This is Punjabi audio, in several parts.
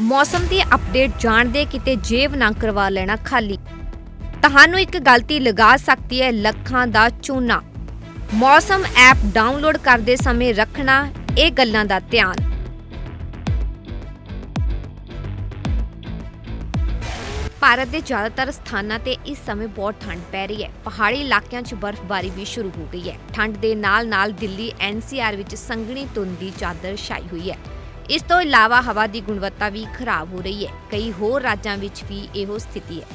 ਮੌਸਮ ਦੀ ਅਪਡੇਟ ਜਾਣਦੇ ਕਿਤੇ ਜੇਬ ਨਾ ਕਰਵਾ ਲੈਣਾ ਖਾਲੀ। ਤੁਹਾਨੂੰ ਇੱਕ ਗਲਤੀ ਲਗਾ ਸਕਦੀ ਹੈ ਲੱਖਾਂ ਦਾ ਚੂਨਾ। ਮੌਸਮ ਐਪ ਡਾਊਨਲੋਡ ਕਰਦੇ ਸਮੇਂ ਰੱਖਣਾ, ਇਹ ਗੱਲਾਂ ਦਾ ਧਿਆਨ। ਭਾਰਤ ਦੇ ਜ਼ਿਆਦਾਤਰ ਸਥਾਨਾਂ ਤੇ ਇਸ ਸਮੇਂ ਬਹੁਤ ਠੰਡ ਪੈ ਰਹੀ ਹੈ। ਪਹਾੜੀ ਇਲਾਕਿਆਂ 'ਚ ਬਰਫ਼ਬਾਰੀ ਵੀ ਸ਼ੁਰੂ ਹੋ ਗਈ ਹੈ। ਠੰਡ ਦੇ ਨਾਲ-ਨਾਲ ਦਿੱਲੀ ਐਨਸੀਆਰ ਵਿੱਚ ਸੰਘਣੀ ਧੁੰਦ ਦੀ ਚਾਦਰ ਛਾਈ ਹੋਈ ਹੈ। ਇਸ ਤੋਂ ਇਲਾਵਾ ਹਵਾ ਦੀ ਗੁਣਵੱਤਾ ਵੀ ਖਰਾਬ ਹੋ ਰਹੀ ਹੈ। ਕਈ ਹੋਰ ਰਾਜਾਂ ਵਿੱਚ ਵੀ ਇਹੋ ਸਥਿਤੀ ਹੈ।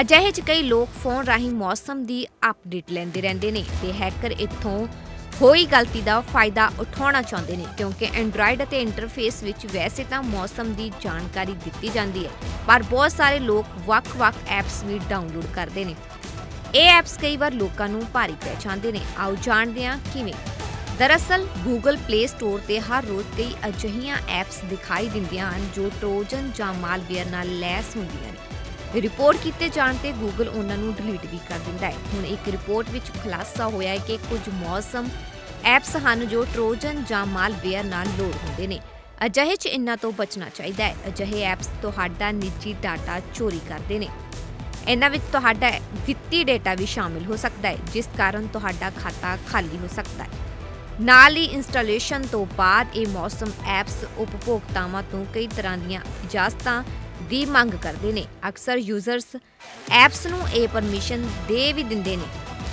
ਅਜਿਹੇ 'ਚ ਕਈ ਲੋਕ ਫੋਨ ਰਾਹੀਂ ਮੌਸਮ ਦੀ ਅਪਡੇਟ ਲੈਂਦੇ ਰਹਿੰਦੇ ਨੇ ਤੇ ਹੈਕਰ ਇੱਥੋਂ ਹੋਈ ਗਲਤੀ ਦਾ ਫਾਇਦਾ ਉਠਾਉਣਾ ਚਾਹੁੰਦੇ ਨੇ, ਕਿਉਂਕਿ ਐਂਡਰਾਇਡ ਅਤੇ ਇੰਟਰਫੇਸ ਵਿੱਚ ਵੈਸੇ ਤਾਂ ਮੌਸਮ ਦੀ ਜਾਣਕਾਰੀ ਦਿੱਤੀ ਜਾਂਦੀ ਹੈ, ਪਰ ਬਹੁਤ ਸਾਰੇ ਲੋਕ ਵੱਖ-ਵੱਖ ਐਪਸ ਵੀ ਡਾਊਨਲੋਡ ਕਰਦੇ ਨੇ। ਇਹ ਐਪਸ ਕਈ ਵਾਰ ਲੋਕਾਂ ਨੂੰ ਭਾਰੀ ਪੈ ਜਾਂਦੇ ਨੇ। ਆਓ ਜਾਣਦੇ ਹਾਂ ਕਿਵੇਂ। ਦਰਅਸਲ, Google Play Store ਤੇ ਹਰ ਰੋਜ਼ ਕਈ ਅਜਿਹੀਆਂ ਐਪਸ ਦਿਖਾਈ ਦਿੰਦੀਆਂ ਹਨ ਜੋ ਟ੍ਰੋਜਨ ਜਾਂ ਮਾਲਵੇਅਰ ਨਾਲ ਲੈਸ ਹੁੰਦੀਆਂ ਨੇ। ਰਿਪੋਰਟ ਕੀਤੇ ਜਾਣ ਤੇ Google ਉਹਨਾਂ ਨੂੰ ਡਿਲੀਟ ਵੀ ਕਰ ਦਿੰਦਾ ਹੈ। ਹੁਣ ਇੱਕ ਰਿਪੋਰਟ ਵਿੱਚ ਖੁਲਾਸਾ ਹੋਇਆ ਹੈ ਕਿ ਕੁਝ ਮੌਸਮ ਐਪਸ ਹਨ ਜੋ ਟ੍ਰੋਜਨ ਜਾਂ ਮਾਲਵੇਅਰ ਨਾਲ ਲੋਡ ਹੁੰਦੇ ਨੇ। ਅਜਿਹੇ 'ਚ ਇਹਨਾਂ ਤੋਂ ਬਚਣਾ ਚਾਹੀਦਾ ਹੈ। ਅਜਿਹੇ ਐਪਸ ਤੁਹਾਡਾ ਨਿੱਜੀ ਡਾਟਾ ਚੋਰੀ ਕਰਦੇ ਨੇ। ਇਹਨਾਂ ਵਿੱਚ ਤੁਹਾਡਾ ਵਿੱਤੀ ਡਾਟਾ ਵੀ ਸ਼ਾਮਿਲ ਹੋ ਸਕਦਾ ਹੈ, ਜਿਸ ਕਾਰਨ ਤੁਹਾਡਾ ਖਾਤਾ ਖਾਲੀ ਹੋ ਸਕਦਾ ਹੈ। ਨਾਲ ਹੀ ਇੰਸਟਾਲੇਸ਼ਨ ਤੋਂ ਬਾਅਦ ਇਹ ਮੌਸਮ ਐਪਸ ਉਪਭੋਗਤਾਵਾਂ ਤੋਂ ਕਈ ਤਰ੍ਹਾਂ ਦੀਆਂ ਇਜਾਜ਼ਤਾਂ ਦੀ ਮੰਗ ਕਰਦੇ ਨੇ। ਅਕਸਰ ਯੂਜ਼ਰਸ ਐਪਸ ਨੂੰ ਇਹ ਪਰਮਿਸ਼ਨ ਦੇ ਵੀ ਦਿੰਦੇ ਨੇ।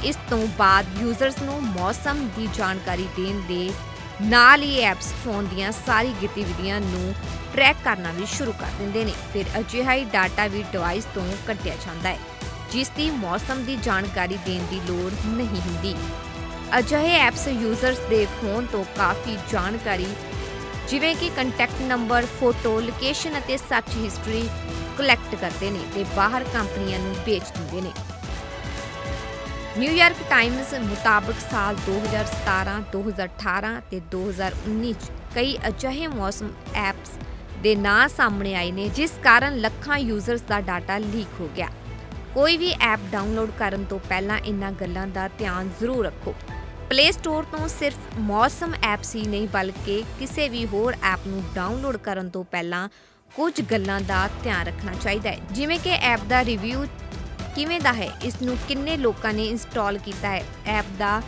ਇਸ ਤੋਂ ਬਾਅਦ ਯੂਜ਼ਰਸ ਨੂੰ ਮੌਸਮ ਦੀ ਜਾਣਕਾਰੀ ਦੇਣ ਦੇ ਨਾਲ ਹੀ ਐਪਸ ਫੋਨ ਦੀਆਂ ਸਾਰੀ ਗਤੀਵਿਧੀਆਂ ਨੂੰ ਟਰੈਕ ਕਰਨਾ ਵੀ ਸ਼ੁਰੂ ਕਰ ਦਿੰਦੇ ਨੇ। ਫਿਰ ਅਜਿਹਾ ਹੀ ਡਾਟਾ ਵੀ ਡਿਵਾਈਸ ਤੋਂ ਕੱਢਿਆ ਜਾਂਦਾ ਹੈ, ਜਿਸ ਦੀ ਮੌਸਮ ਦੀ ਜਾਣਕਾਰੀ ਦੇਣ ਦੀ ਲੋੜ ਨਹੀਂ ਹੁੰਦੀ। ਅਜਿਹੇ ਐਪਸ ਯੂਜ਼ਰਸ ਦੇ ਫੋਨ ਤੋਂ ਕਾਫੀ ਜਾਣਕਾਰੀ ਜਿਵੇਂ ਕਿ ਕੰਟੈਕਟ ਨੰਬਰ ਫੋਟੋ ਲੋਕੇਸ਼ਨ ਅਤੇ ਸਰਚ ਹਿਸਟਰੀ ਕਲੈਕਟ ਕਰਦੇ ਨੇ ਤੇ ਬਾਹਰ ਕੰਪਨੀਆਂ ਨੂੰ ਵੇਚ ਦਿੰਦੇ ਨੇ। ਨਿਊਯਾਰਕ ਟਾਈਮਜ਼ ਮੁਤਾਬਕ ਸਾਲ 2017, 2018 ਤੇ 2019 ਚ ਕਈ ਅਜਿਹੇ ਮੌਸਮ ਐਪਸ ਦੇ ਨਾਂ ਸਾਹਮਣੇ ਆਏ ਨੇ ਜਿਸ ਕਾਰਨ ਲੱਖਾਂ ਯੂਜ਼ਰਸ ਦਾ ਡਾਟਾ ਲੀਕ ਹੋ ਗਿਆ। ਕੋਈ ਵੀ ਐਪ ਡਾਊਨਲੋਡ ਕਰਨ ਤੋਂ ਪਹਿਲਾਂ ਇਹਨਾਂ ਗੱਲਾਂ ਦਾ ਧਿਆਨ ਜ਼ਰੂਰ ਰੱਖੋ। ਪਲੇ ਸਟੋਰ ਤੋਂ ਸਿਰਫ ਮੌਸਮ ਐਪਸ ਹੀ ਨਹੀਂ, ਬਲਕਿ ਕਿਸੇ ਵੀ ਹੋਰ ਐਪ ਨੂੰ ਡਾਊਨਲੋਡ ਕਰਨ ਤੋਂ ਪਹਿਲਾਂ ਕੁਝ ਗੱਲਾਂ ਦਾ ਧਿਆਨ ਰੱਖਣਾ ਚਾਹੀਦਾ ਹੈ। ਜਿਵੇਂ ਕਿ ਐਪ ਦਾ ਰਿਵਿਊ ਕਿਵੇਂ ਦਾ ਹੈ, ਇਸ ਨੂੰ ਕਿੰਨੇ ਲੋਕਾਂ ਨੇ ਇੰਸਟਾਲ ਕੀਤਾ ਹੈ, ਐਪ ਦਾ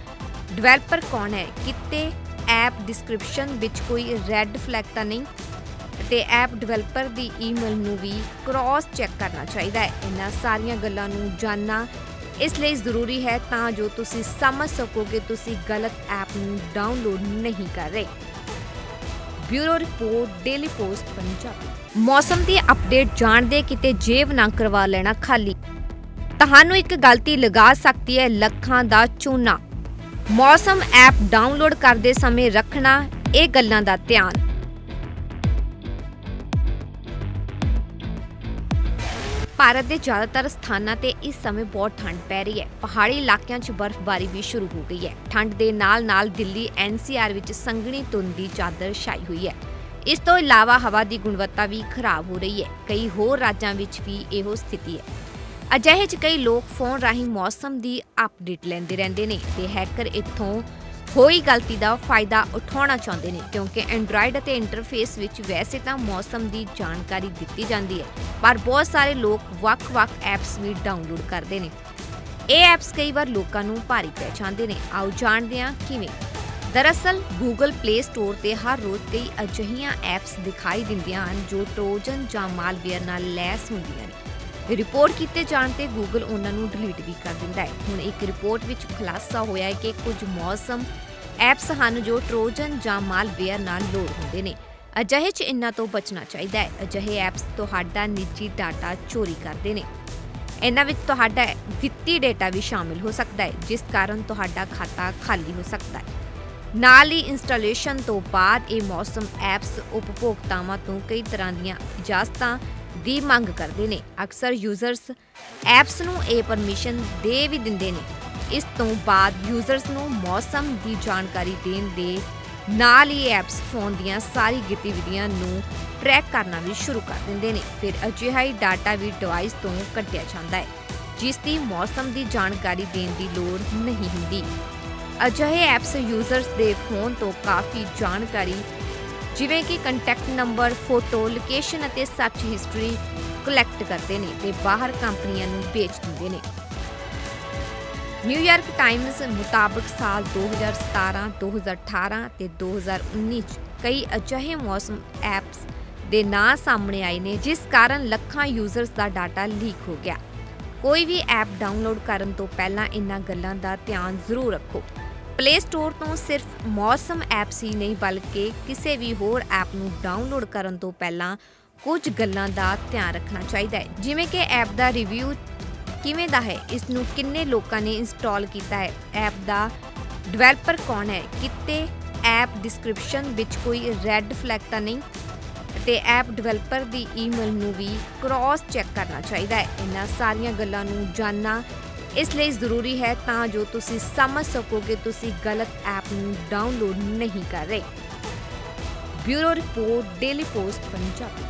ਡਿਵੈਲਪਰ ਕੌਣ ਹੈ, ਕਿਤੇ ਐਪ ਡਿਸਕ੍ਰਿਪਸ਼ਨ ਵਿੱਚ ਕੋਈ ਰੈੱਡ ਫਲੈਗ ਤਾਂ ਨਹੀਂ ਤੇ ਐਪ ਡਿਵੈਲਪਰ ਦੀ ਈਮੇਲ ਨੂੰ ਵੀ ਕ੍ਰਾਸ ਚੈੱਕ ਕਰਨਾ ਚਾਹੀਦਾ ਹੈ। ਇਹਨਾਂ ਸਾਰੀਆਂ ਗੱਲਾਂ ਨੂੰ ਜਾਨਣਾ ਇਸ ਲਈ ਜ਼ਰੂਰੀ ਹੈ ਤਾਂ ਜੋ ਤੁਸੀਂ ਸਮਝ ਸਕੋ ਕਿ ਤੁਸੀਂ ਗਲਤ ਐਪ ਨੂੰ ਡਾਊਨਲੋਡ ਨਹੀਂ ਕਰ ਰਹੇ। Bureau report, daily post, Punjabi. ਮੌਸਮ ਦੀ ਅਪਡੇਟ ਜਾਣਦੇ ਕਿਤੇ ਜੇਬ ਨਾ ਕਰਵਾ ਲੈਣਾ ਖਾਲੀ। ਤੁਹਾਨੂੰ ਇੱਕ ਗਲਤੀ ਲਗਾ ਸਕਦੀ ਹੈ ਲੱਖਾਂ ਦਾ ਚੂਨਾ। ਮੌਸਮ ਐਪ ਡਾਊਨਲੋਡ ਕਰਦੇ ਸਮੇਂ ਰੱਖਣਾ, ਇਹ ਗੱਲਾਂ ਦਾ ਧਿਆਨ। ਭਾਰਤ ਦੇ ਜ਼ਿਆਦਾਤਰ ਸਥਾਨਾਂ ਤੇ ਇਸ ਸਮੇਂ ਬਹੁਤ ਠੰਡ ਪੈ ਰਹੀ ਹੈ। ਪਹਾੜੀ ਇਲਾਕਿਆਂ 'ਚ ਬਰਫ਼ਬਾਰੀ ਵੀ ਸ਼ੁਰੂ ਹੋ ਗਈ ਹੈ। ਠੰਡ ਦੇ ਨਾਲ-ਨਾਲ ਦਿੱਲੀ ਐਨਸੀਆਰ ਵਿੱਚ ਸੰਘਣੀ ਧੁੰਦ ਦੀ ਚਾਦਰ ਛਾਈ ਹੋਈ ਹੈ। ਇਸ ਤੋਂ ਇਲਾਵਾ ਹਵਾ ਦੀ ਗੁਣਵੱਤਾ ਵੀ ਖਰਾਬ ਹੋ ਰਹੀ ਹੈ। ਕਈ ਹੋਰ ਰਾਜਾਂ ਵਿੱਚ ਵੀ ਇਹੋ ਸਥਿਤੀ ਹੈ। ਅਜਿਹੇ 'ਚ ਕਈ ਲੋਕ ਫੋਨ ਰਾਹੀਂ ਮੌਸਮ ਦੀ ਅਪਡੇਟ ਲੈਂਦੇ ਰਹਿੰਦੇ ਨੇ ਤੇ ਹੈਕਰ ਇੱਥੋਂ ਹੋਈ ਗਲਤੀ ਦਾ ਫਾਇਦਾ ਉਠਾਉਣਾ ਚਾਹੁੰਦੇ ਨੇ, ਕਿਉਂਕਿ ਐਂਡਰਾਇਡ ਅਤੇ ਇੰਟਰਫੇਸ ਵਿੱਚ ਵੈਸੇ ਤਾਂ ਮੌਸਮ ਦੀ ਜਾਣਕਾਰੀ ਦਿੱਤੀ ਜਾਂਦੀ ਹੈ, ਪਰ ਬਹੁਤ ਸਾਰੇ ਲੋਕ ਵੱਖ-ਵੱਖ ਐਪਸ ਵੀ ਡਾਊਨਲੋਡ ਕਰਦੇ ਨੇ। ਇਹ ਐਪਸ ਕਈ ਵਾਰ ਲੋਕਾਂ ਨੂੰ ਭਾਰੀ ਪੈ ਜਾਂਦੇ ਨੇ। ਆਓ ਜਾਣਦੇ ਹਾਂ ਕਿਵੇਂ। ਦਰਅਸਲ, Google Play Store ਤੇ ਹਰ ਰੋਜ਼ ਕਈ ਅਜਿਹੀਆਂ ਐਪਸ ਦਿਖਾਈ ਦਿੰਦੀਆਂ ਹਨ ਜੋ ਟ੍ਰੋਜਨ ਜਾਂ ਮਾਲਵੇਅਰ ਨਾਲ ਲੈਸ ਹੁੰਦੀਆਂ ਨੇ। ਰਿਪੋਰਟ ਕੀਤੇ ਜਾਣ ਤੇ ਗੂਗਲ ਉਹਨਾਂ ਨੂੰ ਡਿਲੀਟ ਵੀ ਕਰ ਦਿੰਦਾ ਹੈ। ਹੁਣ ਇੱਕ ਰਿਪੋਰਟ ਵਿੱਚ ਖੁਲਾਸਾ ਹੋਇਆ ਹੈ ਕਿ ਕੁਝ ਮੌਸਮ ਐਪਸ ਹਨ ਜੋ ਟ੍ਰੋਜਨ ਜਾਂ ਮਾਲਵੇਅਰ ਨਾਲ ਲੋਡ ਹੁੰਦੇ ਨੇ। ਅਜਿਹੇ 'ਚ ਇਹਨਾਂ ਤੋਂ ਬਚਣਾ ਚਾਹੀਦਾ ਹੈ। ਅਜਿਹੇ ਐਪਸ ਤੁਹਾਡਾ ਨਿੱਜੀ ਡਾਟਾ ਚੋਰੀ ਕਰਦੇ ਨੇ। ਇਹਨਾਂ ਵਿੱਚ ਤੁਹਾਡਾ ਵਿੱਤੀ ਡਾਟਾ ਵੀ ਸ਼ਾਮਿਲ ਹੋ ਸਕਦਾ ਹੈ, ਜਿਸ ਕਾਰਨ ਤੁਹਾਡਾ ਖਾਤਾ ਖਾਲੀ ਹੋ ਸਕਦਾ ਹੈ। ਨਾਲ ਹੀ ਇੰਸਟਾਲੇਸ਼ਨ ਤੋਂ ਬਾਅਦ ਇਹ ਮੌਸਮ ਐਪਸ ਉਪਭੋਗਤਾਵਾਂ ਤੋਂ ਕਈ ਤਰ੍ਹਾਂ ਦੀਆਂ ਇਜਾਜ਼ਤਾਂ ਦੀ ਮੰਗ ਕਰਦੇ ਨੇ। ਅਕਸਰ ਯੂਜ਼ਰਸ ਐਪਸ ਨੂੰ ਇਹ ਪਰਮਿਸ਼ਨ ਦੇ ਵੀ ਦਿੰਦੇ ਨੇ। ਇਸ ਤੋਂ ਬਾਅਦ ਯੂਜ਼ਰਸ ਨੂੰ ਮੌਸਮ ਦੀ ਜਾਣਕਾਰੀ ਦੇਣ ਦੇ ਨਾਲ ਹੀ ਐਪਸ ਫੋਨ ਦੀਆਂ ਸਾਰੀ ਗਤੀਵਿਧੀਆਂ ਨੂੰ ਟਰੈਕ ਕਰਨਾ ਵੀ ਸ਼ੁਰੂ ਕਰ ਦਿੰਦੇ ਨੇ। ਫਿਰ ਅਜਿਹਾ ਹੀ ਡਾਟਾ ਵੀ ਡਿਵਾਈਸ ਤੋਂ ਕੱਟਿਆ ਜਾਂਦਾ ਹੈ, ਜਿਸ ਦੀ ਮੌਸਮ ਦੀ ਜਾਣਕਾਰੀ ਦੇਣ ਦੀ ਲੋੜ ਨਹੀਂ ਹੁੰਦੀ। ਅਜਿਹੇ ਐਪਸ ਯੂਜ਼ਰਸ ਦੇ ਫੋਨ ਤੋਂ ਕਾਫੀ ਜਾਣਕਾਰੀ ਜਿਵੇਂ ਕਿ ਕੰਟੈਕਟ ਨੰਬਰ ਫੋਟੋ ਲੋਕੇਸ਼ਨ ਅਤੇ ਸਰਚ ਹਿਸਟਰੀ ਕਲੈਕਟ ਕਰਦੇ ਨੇ ਤੇ ਬਾਹਰ ਕੰਪਨੀਆਂ ਨੂੰ ਵੇਚ ਦਿੰਦੇ ਨੇ। ਨਿਊਯਾਰਕ ਟਾਈਮਜ਼ ਮੁਤਾਬਕ ਸਾਲ 2017, 2018 ਤੇ 2019 ਚ ਕਈ ਅਜਿਹੇ ਮੌਸਮ ਐਪਸ ਦੇ ਨਾਂ ਸਾਹਮਣੇ ਆਏ ਨੇ ਜਿਸ ਕਾਰਨ ਲੱਖਾਂ ਯੂਜ਼ਰਸ ਦਾ ਡਾਟਾ ਲੀਕ ਹੋ ਗਿਆ। ਕੋਈ ਵੀ ਐਪ ਡਾਊਨਲੋਡ ਕਰਨ ਤੋਂ ਪਹਿਲਾਂ ਇਹਨਾਂ ਗੱਲਾਂ ਦਾ ਧਿਆਨ ਜ਼ਰੂਰ ਰੱਖੋ। ਪਲੇ ਸਟੋਰ ਤੋਂ ਸਿਰਫ ਮੌਸਮ ਐਪਸ ਹੀ ਨਹੀਂ, ਬਲਕਿ ਕਿਸੇ ਵੀ ਹੋਰ ਐਪ ਨੂੰ ਡਾਊਨਲੋਡ ਕਰਨ ਤੋਂ ਪਹਿਲਾਂ ਕੁਝ ਗੱਲਾਂ ਦਾ ਧਿਆਨ ਰੱਖਣਾ ਚਾਹੀਦਾ ਹੈ। ਜਿਵੇਂ ਕਿ ਐਪ ਦਾ ਰਿਵਿਊ ਕਿਵੇਂ ਦਾ ਹੈ, ਇਸ ਨੂੰ ਕਿੰਨੇ ਲੋਕਾਂ ਨੇ ਇੰਸਟਾਲ ਕੀਤਾ ਹੈ, ਐਪ ਦਾ ਡਿਵੈਲਪਰ ਕੌਣ ਹੈ, ਕਿਤੇ ਐਪ ਡਿਸਕ੍ਰਿਪਸ਼ਨ ਵਿੱਚ ਕੋਈ ਰੈੱਡ ਫਲੈਗ ਤਾਂ ਨਹੀਂ ਤੇ ਐਪ ਡਿਵੈਲਪਰ ਦੀ ਈਮੇਲ ਨੂੰ ਵੀ ਕ੍ਰਾਸ ਚੈੱਕ ਕਰਨਾ ਚਾਹੀਦਾ ਹੈ। ਇਹਨਾਂ ਸਾਰੀਆਂ ਗੱਲਾਂ ਨੂੰ ਜਾਨਣਾ ਇਸ ਲਈ ਜ਼ਰੂਰੀ ਹੈ ਤਾਂ ਜੋ ਤੁਸੀਂ ਸਮਝ ਸਕੋ ਕਿ ਤੁਸੀਂ ਗਲਤ ਐਪ ਨੂੰ ਡਾਊਨਲੋਡ ਨਹੀਂ ਕਰ ਰਹੇ। Bureau report, daily post, Punjabi.